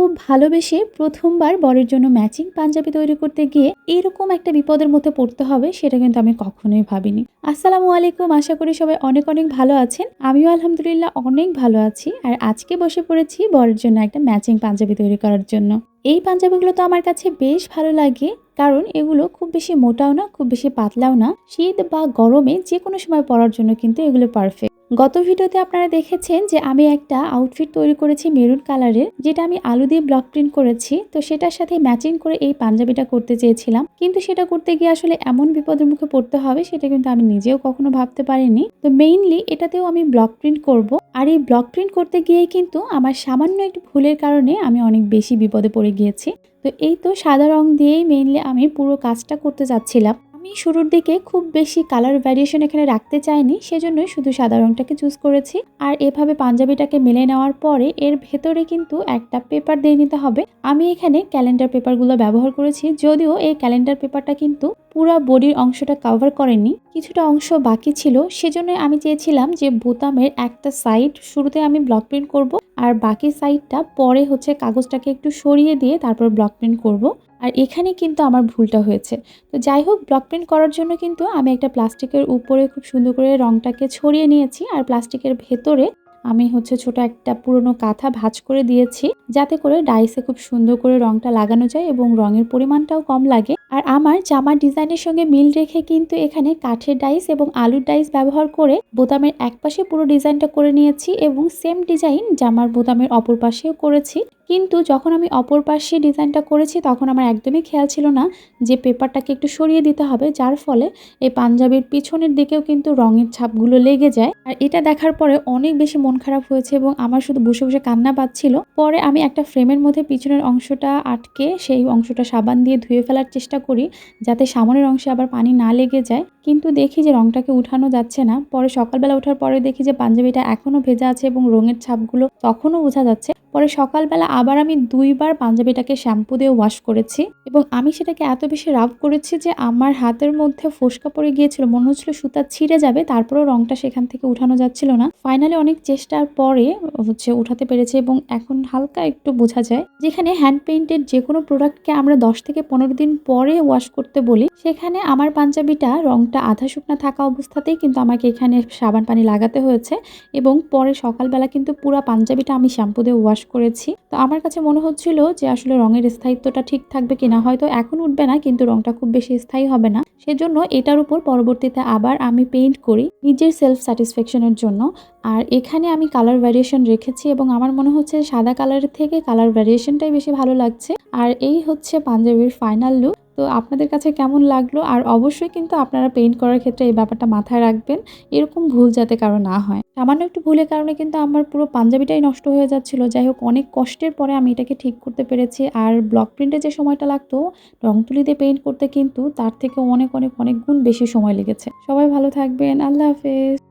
খুব ভালোবেসে প্রথমবার বরের জন্য ম্যাচিং পাঞ্জাবি তৈরি করতে গিয়ে এরকম একটা বিপদের মধ্যে পড়তে হবে সেটা কিন্তু আমি কখনোই ভাবিনি। আসসালামু আলাইকুম, আশা করি সবাই অনেক অনেক ভালো আছেন। আমিও আলহামদুলিল্লাহ অনেক ভালো আছি আর আজকে বসে পড়েছি বরের জন্য একটা ম্যাচিং পাঞ্জাবি তৈরি করার জন্য। এই পাঞ্জাবিগুলো তো আমার কাছে বেশ ভালো লাগে, কারণ এগুলো খুব বেশি মোটাও না, খুব বেশি পাতলাও না। শীত বা গরমে যে কোনো সময় পরার জন্য কিন্তু এগুলো পারফেক্ট গত ভিডিওতে আপনারা দেখেছেন যে আমি একটা আউটফিট তৈরি করেছি মেরুন কালারের যেটা আমি আলু দিয়ে ব্লক প্রিন্ট করেছি। তো সেটার সাথে ম্যাচিং করে এই পাঞ্জাবিটা করতে চেয়েছিলাম। কিন্তু সেটা করতে গিয়ে আসলে এমন বিপদের মুখে পড়তে হবে, সেটা কিন্তু আমি নিজেও কখনো ভাবতে পারিনি। তো মেইনলি এটাতেও আমি ব্লক প্রিন্ট করব। আর এই ব্লক প্রিন্ট করতে গিয়ে কিন্তু আমার সামান্য একটু ভুলের কারণে আমি অনেক বেশি বিপদে পড়ে গিয়েছি। তো এই তো সাদা রং দিয়েই মেইনলি আমি পুরো কাজটা করতে যাচ্ছিলাম। আমি শুরুর দিকে খুব বেশি কালার ভ্যারিয়েশন এখানে রাখতে চাইনি, সেজন্যই শুধু সাদা রংটাকে চুজ করেছি। আর এভাবে পাঞ্জাবিটাকে মেলে নেওয়ার পরে এর ভেতরে কিন্তু একটা পেপার দিয়ে নিতে হবে। আমি এখানে ক্যালেন্ডার পেপারগুলো ব্যবহার করেছি, যদিও এই ক্যালেন্ডার পেপারটা কিন্তু পুরো বডির অংশটা কভার করেনি। কিছুটা অংশ বাকি ছিল সেজন্য আমি চেয়েছিলাম যে বোতামের একটা সাইড শুরুতে আমি ব্লক প্রিন্ট করব, আর বাকি সাইডটা পরে হচ্ছে কাগজটাকে একটু সরিয়ে দিয়ে তারপর ব্লক প্রিন্ট করব। আর এখানে কিন্তু আমার ভুলটা হয়েছে। তো যাই হোক ব্লক প্রিন্ট করার জন্য কিন্তু আমি একটা প্লাস্টিকের উপরে খুব সুন্দর করে রংটাকে ছড়িয়ে নিয়েছি আর প্লাস্টিকের ভেতরে আমি হচ্ছে ছোট একটা পুরনো কাঁথা ভাজ করে দিয়েছি। যাতে করে ডাইসে খুব সুন্দর করে রংটা লাগানো যায় এবং রঙের পরিমাণটাও কম লাগে। আর আমার জামার ডিজাইনের সঙ্গে মিল রেখে কিন্তু এখানে কাঠের ডাইস এবং আলুর ডাইস ব্যবহার করে বোতামের এক পাশে পুরো ডিজাইনটা করে নিয়েছি এবং সেম ডিজাইন জামার বোতামের অপর পাশেও করেছি। কিন্তু যখন আমি অপর পাশে ডিজাইনটা করেছি, তখন আমার একদমই খেয়াল ছিল না যে পেপারটাকে একটু সরিয়ে দিতে হবে, যার ফলে এই পাঞ্জাবির পিছনের দিকেও কিন্তু রঙের ছাপগুলো লেগে যায়। আর এটা দেখার পরে অনেক বেশি মন খারাপ হয়েছে এবং আমার শুধু বসে বসে কান্না পাচ্ছিল পরে আমি একটা ফ্রেমের মধ্যে পিছনের অংশটা আটকে, সেই অংশটা সাবান দিয়ে ধুয়ে ফেলার চেষ্টা করি যাতে সামনের অংশে আবার পানি না লেগে যায়। কিন্তু দেখি যে রংটাকে উঠানো যাচ্ছে না। পরে সকালবেলা ওঠার পরে দেখি যে পাঞ্জাবিটা এখনও ভেজা আছে এবং রঙের ছাপগুলো তখনও বোঝা যাচ্ছে পরে সকালবেলা আবার আমি দুইবার পাঞ্জাবিটাকে শ্যাম্পু দিয়ে ওয়াশ করেছি এবং আমি সেটাকে এত বেশি রাফ করেছি যে আমার হাতের মধ্যে ফোসকা পড়ে গিয়েছিল। মনে হচ্ছিল সুতা ছিঁড়ে যাবে, তারপরেও রংটা সেখান থেকে উঠানো যাচ্ছিল না। ফাইনালি অনেক চেষ্টার পরে হচ্ছে উঠাতে পেরেছে এবং এখন হালকা একটু বোঝা যায়। যেখানে হ্যান্ড পেইন্টেড যে কোনো প্রোডাক্টকে আমরা দশ থেকে পনেরো দিন পরে ওয়াশ করতে বলি, সেখানে আমার পাঞ্জাবিটা রংটা আধা শুকনা থাকা অবস্থাতেই কিন্তু আমাকে এখানে সাবান পানি লাগাতে হয়েছে এবং পরে সকালবেলা কিন্তু পুরো পাঞ্জাবিটা আমি শ্যাম্পু দিয়ে ওয়াশ করেছি। তো আমার কাছে মনে হচ্ছিল যে আসলে রঙের স্থায়িত্বটা ঠিক থাকবে কিনা, হয়তো এখন উঠবে না, কিন্তু রঙটা খুব বেশি স্থায়ী হবে না। সেজন্য এটার উপর পরবর্তীতে আবার আমি পেইন্ট করি নিজের সেলফ স্যাটিসফ্যাকশনের জন্য। আর এখানে আমি কালার ভ্যারিয়েশন রেখেছি এবং আমার মনে হচ্ছে সাদা কালারের থেকে কালার ভ্যারিয়েশনটাই বেশি ভালো লাগছে। আর এই হচ্ছে পাঞ্জাবির ফাইনাল লুক তো আপনাদের কাছে কেমন লাগল? আর অবশ্যই কিন্তু আপনারা পেইন্ট করার ক্ষেত্রে এই ব্যাপারটা মাথায় রাখবেন। এরকম ভুল যাতে কারও না হয়। সামান্য একটু ভুলের কারণে কিন্তু আমার পুরো পাঞ্জাবিটাই নষ্ট হয়ে যাচ্ছিল। যাই হোক, অনেক কষ্টের পরে আমি এটাকে ঠিক করতে পেরেছি। আর ব্লক প্রিন্টে যে সময়টা লাগতো রং তুলি দিয়ে পেইন্ট করতে কিন্তু তার থেকে অনেক অনেক অনেক গুণ বেশি সময় লেগেছে। সবাই ভালো থাকবেন। আল্লাহ হাফেজ।